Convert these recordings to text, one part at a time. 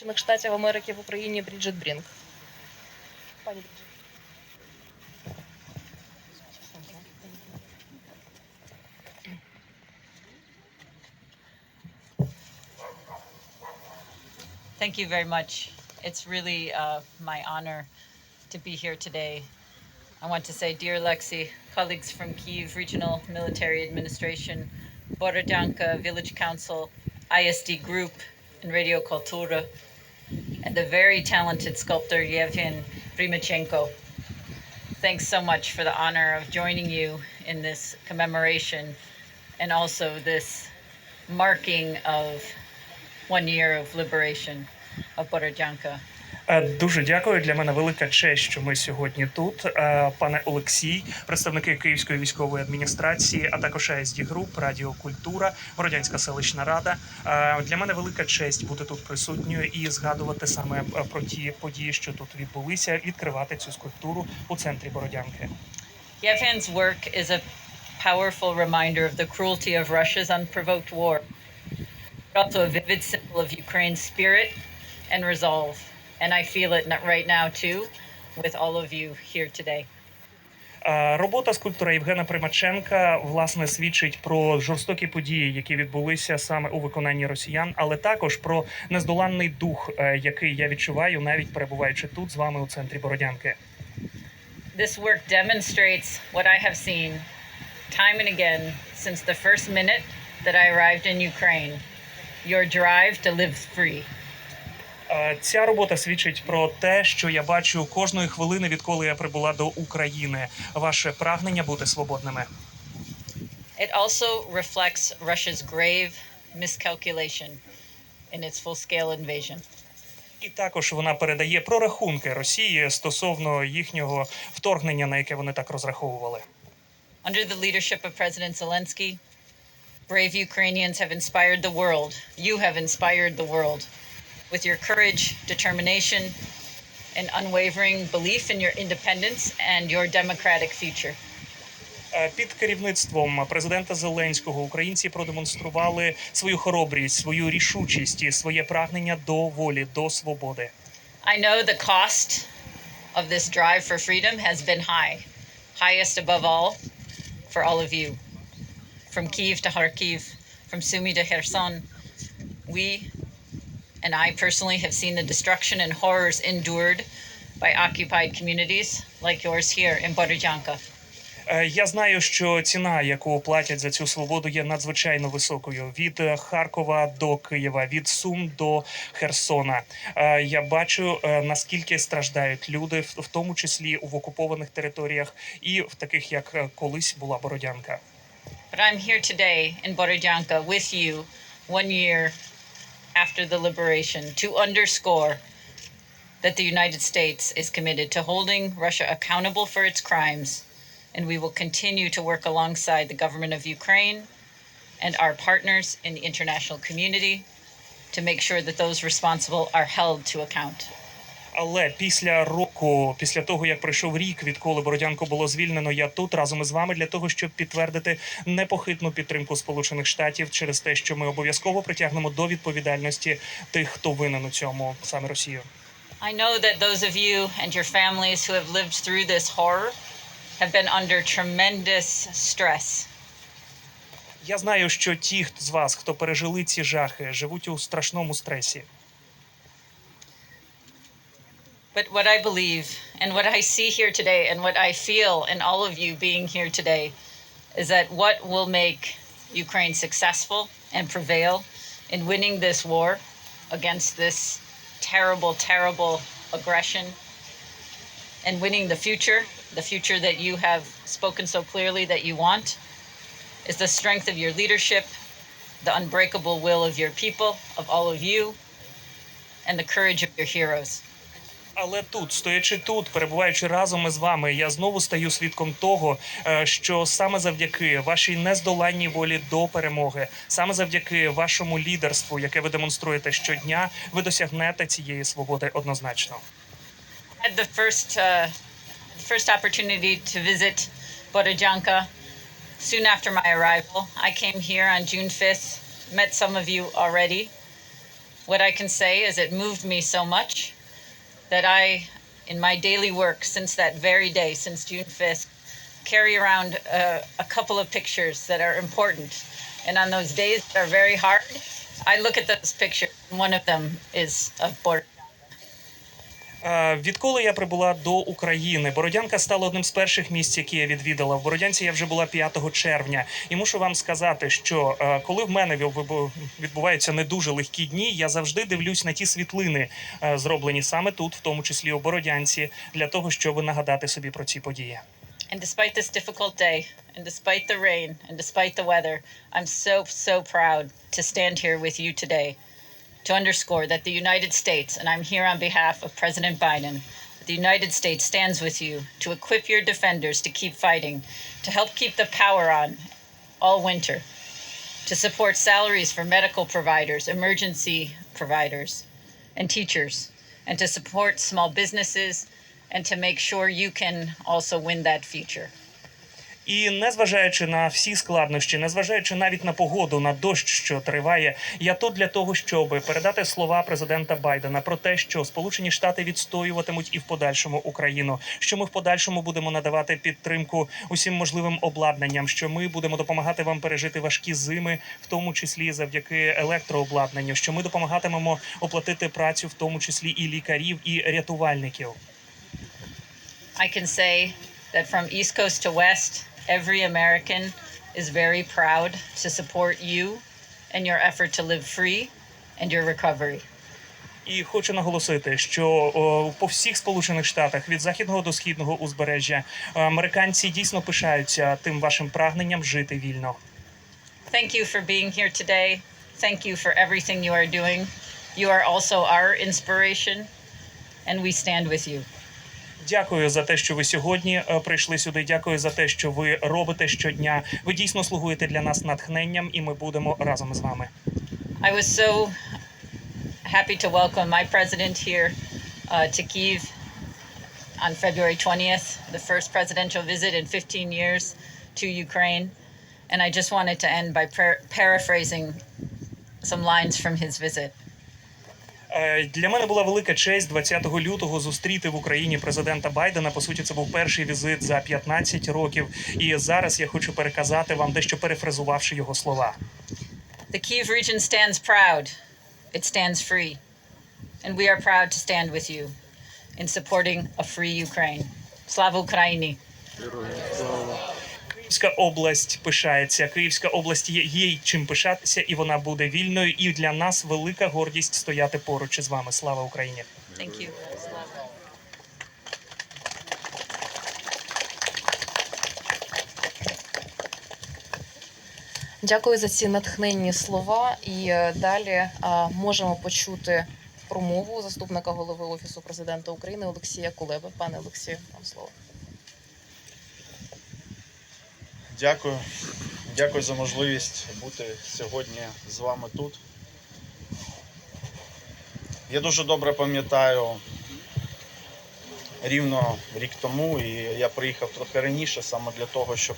Сполучених Штатів Америки в Україні Бріджит Брінк. Пані Бріджит. Thank you very much. It's really uh, my honor to be here today. I want to say, dear Lexi, colleagues from Kiev Regional Military Administration, Borodyanka Village Council, ISD Group, and Radio Kultura, and the very talented sculptor Yevhen Primachenko. Thanks so much for the honor of joining you in this commemoration and also this marking of one year of liberation of Borodyanka. Е, Дуже дякую. Для мене велика честь, що ми сьогодні тут. Е, Пане Олексій, представники Київської військової адміністрації, а також АСД Груп, Радіо Культура, Бородянська селищна рада. Е, Для мене велика честь бути тут присутньою і згадувати саме про ті події, що тут відбулися, відкривати цю скульптуру у центрі Бородянки. Yevhen's work is a powerful reminder of the cruelty of Russia's unprovoked war, also a vivid symbol of Ukraine's spirit and resolve. And I feel it right now too with all of you here today. Робота скульптора Євгена Примаченка власне свідчить про жорстокі події, які відбулися саме у виконанні росіян, але також про нездоланний дух, е, який я відчуваю, навіть перебуваючи тут з вами у центрі Бородянки. This work demonstrates what I have seen time and again since the first minute that I arrived in Ukraine your drive to live free. Е, Ця робота свідчить про те, що я бачу кожної хвилини, відколи я прибула до України. Ваше прагнення бути свободними. It also reflects Russia's grave miscalculation in its full scale invasion. І також вона передає прорахунки Росії стосовно їхнього вторгнення, на яке вони так розраховували. Under the leadership of President Zelensky, brave Ukrainians have inspired the world. You have inspired the world with your courage, determination, and unwavering belief in your independence and your democratic future. Е, Під керівництвом президента Зеленського українці продемонстрували свою хоробрість, свою рішучість і своє прагнення до волі, до свободи. I know the cost of this drive for freedom has been high, highest above all for all of you. From Kiev to Kharkiv, from Sumy to Kherson, we and I personally have seen the destruction and horrors endured by occupied communities like yours here in Borodyanka. Е, Я знаю, що ціна, яку платять за цю свободу, є надзвичайно високою від Харкова до Києва, від Сум до Херсона. Е, Я бачу е, наскільки страждають люди, в тому числі в окупованих територіях, і в таких, як колись була Бородянка. But I'm here today in Borodyanka with you one year after the liberation to underscore that the United States is committed to holding Russia accountable for its crimes, and we will continue to work alongside the government of Ukraine and our partners in the international community to make sure that those responsible are held to account. Але після року, після того як пройшов рік, відколи Бородянку було звільнено, я тут разом із вами для того, щоб підтвердити непохитну підтримку Сполучених Штатів через те, що ми обов'язково притягнемо до відповідальності тих, хто винен у цьому саме Росію. I know that those of you and your families who have lived through this horror have been under tremendous stress. Я знаю, що ті з вас, хто пережили ці жахи, живуть у страшному стресі. But what I believe and what I see here today and what I feel in all of you being here today is that what will make Ukraine successful and prevail in winning this war against this terrible, terrible aggression and winning the future, the future that you have spoken so clearly that you want, is the strength of your leadership, the unbreakable will of your people, of all of you, and the courage of your heroes. Але тут, стоячи тут, перебуваючи разом із вами, я знову стаю свідком того, е, що саме завдяки вашій нездоланній волі до перемоги, саме завдяки вашому лідерству, яке ви демонструєте щодня, ви досягнете цієї свободи однозначно. had the first uh, first opportunity to visit Borodyanka soon after my arrival. I came here on June 5th, met some of you already, what I can say is it moved me so much that I, in my daily work since that very day, since June 5th, carry around a, a couple of pictures that are important. And on those days that are very hard, I look at those pictures. and One of them is of Border. Е, Відколи я прибула до України, Бородянка стала одним з перших місць, які я відвідала. В Бородянці я вже була 5 червня, і мушу вам сказати, що е, коли в мене відбуваються не дуже легкі дні, я завжди дивлюсь на ті світлини, е, зроблені саме тут, в тому числі у Бородянці, для того, щоб нагадати собі про ці події. And despite this difficult day, and despite the rain, and despite the weather, I'm so, so proud to stand here with you today to underscore that the United States, and I'm here on behalf of President Biden, the United States stands with you to equip your defenders to keep fighting, to help keep the power on all winter, to support salaries for medical providers, emergency providers, and teachers, and to support small businesses and to make sure you can also win that future. І незважаючи на всі складнощі, незважаючи навіть на погоду, на дощ, що триває, я тут для того, щоб передати слова президента Байдена про те, що Сполучені Штати відстоюватимуть і в подальшому Україну, що ми в подальшому будемо надавати підтримку усім можливим обладнанням, що ми будемо допомагати вам пережити важкі зими, в тому числі завдяки електрообладнанню, що ми допомагатимемо оплатити працю, в тому числі і лікарів, і рятувальників. I can say that from East Coast to West, every American is very proud to support you and your effort to live free and your recovery. І хочу наголосити, що о, по всіх сполучених штатах від західного до східного узбережжя американці дійсно пишаються тим вашим прагненням жити вільно. Thank you for being here today. Thank you for everything you are doing. You are also our inspiration, and we stand with you. Дякую за те, що ви сьогодні е, прийшли сюди. Дякую за те, що ви робите щодня. Ви дійсно слугуєте для нас натхненням, і ми будемо разом з вами. I was so happy to welcome my president here uh, to Kiev on February 20th, the first presidential visit in 15 years to Ukraine. And I just wanted to end by par- paraphrasing some lines from his visit. Е, Для мене була велика честь 20 лютого зустріти в Україні президента Байдена. По суті, це був перший візит за 15 років. І зараз я хочу переказати вам дещо перефразувавши його слова. The Kiev region stands proud, it stands free. And we are proud to stand with you in supporting a free Ukraine. Slava Ukraini! Київська область пишається. Київська область є їй чим пишатися, і вона буде вільною. І для нас велика гордість стояти поруч із вами. Слава Україні! Thank you. Дякую за ці натхненні слова. І е, далі а, можемо почути промову заступника голови офісу президента України Олексія Кулеби. Пане Олексію, вам слово. Дякую. Дякую за можливість бути сьогодні з вами тут. Я дуже добре пам'ятаю рівно рік тому, і я приїхав трохи раніше саме для того, щоб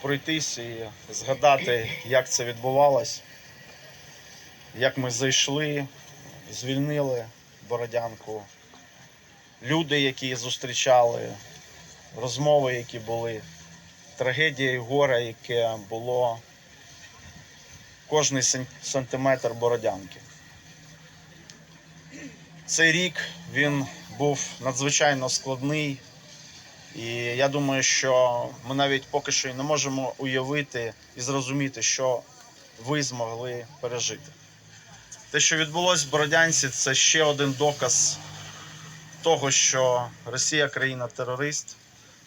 пройтись і згадати, як це відбувалось, як ми зайшли, звільнили Бородянку, люди, які зустрічали, розмови, які були трагедія і горе, яке було кожний сантиметр бородянки. Цей рік він був надзвичайно складний, і я думаю, що ми навіть поки що і не можемо уявити і зрозуміти, що ви змогли пережити. Те, що відбулося в Бородянці, це ще один доказ того, що Росія країна-терорист,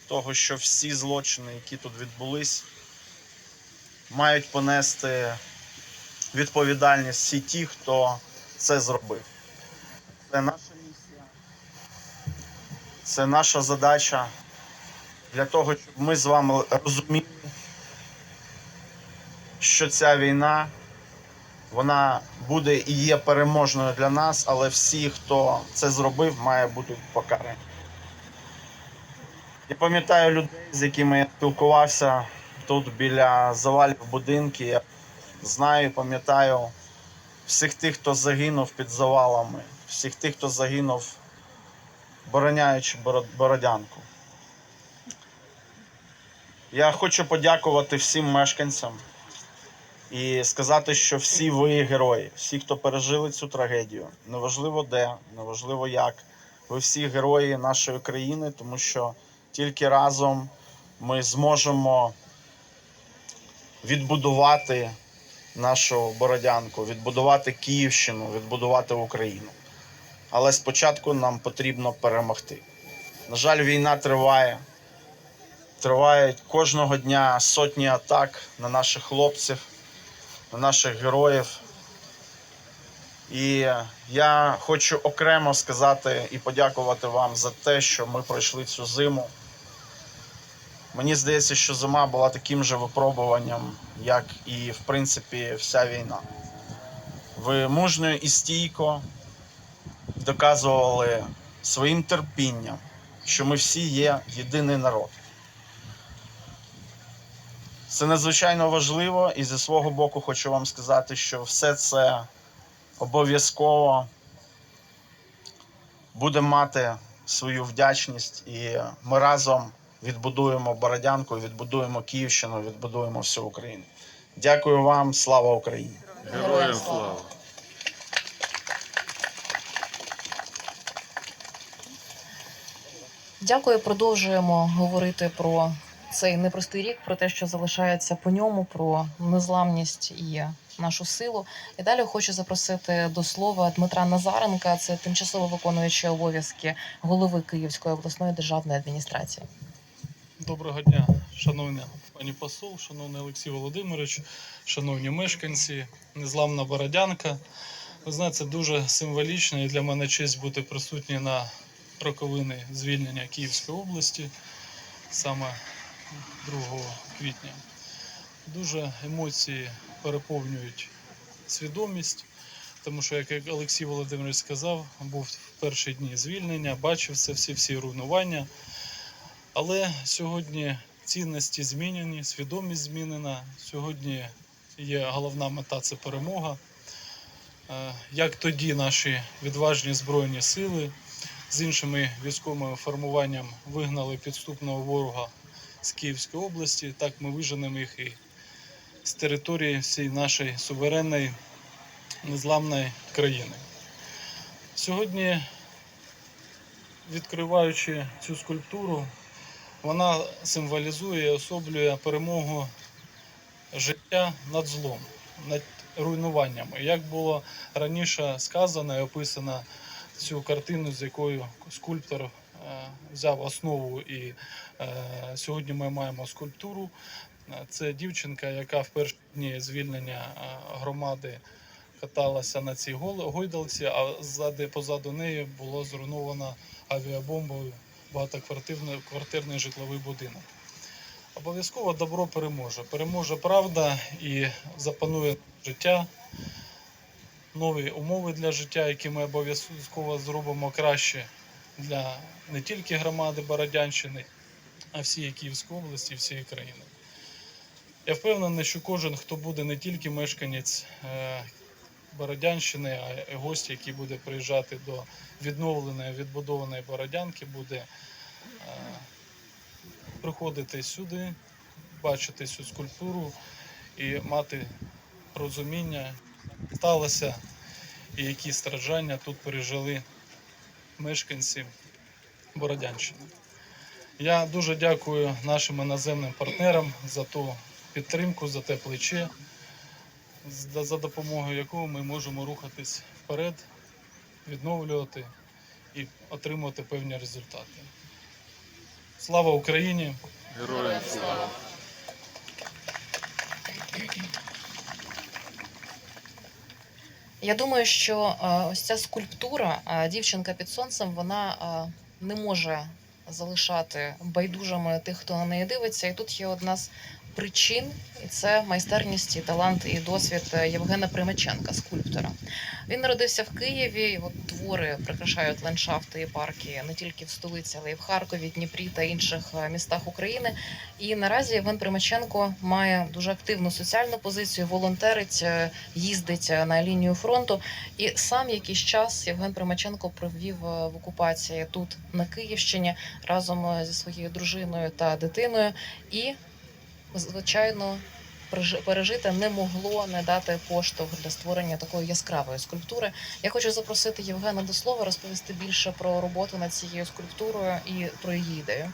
того, що всі злочини, які тут відбулись, мають понести відповідальність всі ті, хто це зробив. Це наша місія, це наша задача для того, щоб ми з вами розуміли, що ця війна вона буде і є переможною для нас, але всі, хто це зробив, має бути покарані. Я пам'ятаю людей, з якими я спілкувався тут біля завалів будинків. Я знаю, пам'ятаю всіх тих, хто загинув під завалами, всіх тих, хто загинув, бороняючи Бородянку. Я хочу подякувати всім мешканцям і сказати, що всі ви герої, всі, хто пережили цю трагедію, неважливо де, неважливо як. Ви всі герої нашої країни, тому що тільки разом ми зможемо відбудувати нашу Бородянку, відбудувати Київщину, відбудувати Україну. Але спочатку нам потрібно перемогти. На жаль, війна триває. Тривають кожного дня сотні атак на наших хлопців, на наших героїв. І я хочу окремо сказати і подякувати вам за те, що ми пройшли цю зиму. Мені здається, що зима була таким же випробуванням, як і, в принципі, вся війна. Ви мужньо і стійко доказували своїм терпінням, що ми всі є єдиний народ. Це надзвичайно важливо, і зі свого боку хочу вам сказати, що все це обов'язково буде мати свою вдячність, і ми разом відбудуємо Бородянку, відбудуємо Київщину, відбудуємо всю Україну. Дякую вам, слава Україні! Героям слава! Дякую. Продовжуємо говорити про цей непростий рік, про те, що залишається по ньому, про незламність і нашу силу. І далі хочу запросити до слова Дмитра Назаренка, це тимчасово виконуючий обов'язки голови Київської обласної державної адміністрації. Доброго дня, шановна пані посол, шановний Олексій Володимирович, шановні мешканці, незламна Бородянка. Ви знаєте, це дуже символічно і для мене честь бути присутній на роковини звільнення Київської області саме 2 квітня. Дуже емоції переповнюють свідомість, тому що, як Олексій Володимирович сказав, був в перші дні звільнення, бачив це всі всі руйнування. Але сьогодні цінності змінені, свідомість змінена. Сьогодні є головна мета це перемога. Е, Як тоді наші відважні збройні сили з іншими військовими формуванням вигнали підступного ворога з Київської області, так ми виженемо їх і з території всієї нашої суверенної незламної країни. Сьогодні, відкриваючи цю скульптуру, вона символізує і особлює перемогу життя над злом, над руйнуваннями. Як було раніше сказано і описано цю картину, з якою скульптор е, взяв основу, і е, сьогодні ми маємо скульптуру. Е, Це дівчинка, яка в перші дні звільнення громади каталася на цій гойдалці, а ззади, позаду неї було зруйновано авіабомбою багатоквартирний квартирний житловий будинок. Обов'язково добро переможе. Переможе правда і запанує життя, нові умови для життя, які ми обов'язково зробимо краще для не тільки громади Бородянщини, а всієї Київської області, всієї країни. Я впевнений, що кожен, хто буде не тільки мешканець е, Бородянщини, а гость, який буде приїжджати до відновленої, відбудованої Бородянки, буде е, приходити сюди, бачити цю скульптуру і мати розуміння, сталося і які страждання тут пережили мешканці Бородянщини. Я дуже дякую нашим іноземним партнерам за ту підтримку, за те плече, за допомогою якого ми можемо рухатись вперед, відновлювати і отримувати певні результати. Слава Україні! Героям слава! Я думаю, що е, ось ця скульптура, е, дівчинка під сонцем, вона е, не може залишати байдужими тих, хто на неї дивиться. І тут є одна з причин, і це майстерність і талант і досвід е, Євгена Примаченка, скульптора. Він народився в Києві. Його твори прикрашають ландшафти і парки не тільки в столиці, але й в Харкові, Дніпрі та інших е, містах України. І наразі Євген Примаченко має дуже активну соціальну позицію, волонтерить, е, їздить на лінію фронту. І сам якийсь час Євген Примаченко провів в окупації тут на Київщині разом зі своєю дружиною та дитиною. І, звичайно, пережити не могло не дати поштовх для створення такої яскравої скульптури. Я хочу запросити Євгена до слова, розповісти більше про роботу над цією скульптурою і про її ідею.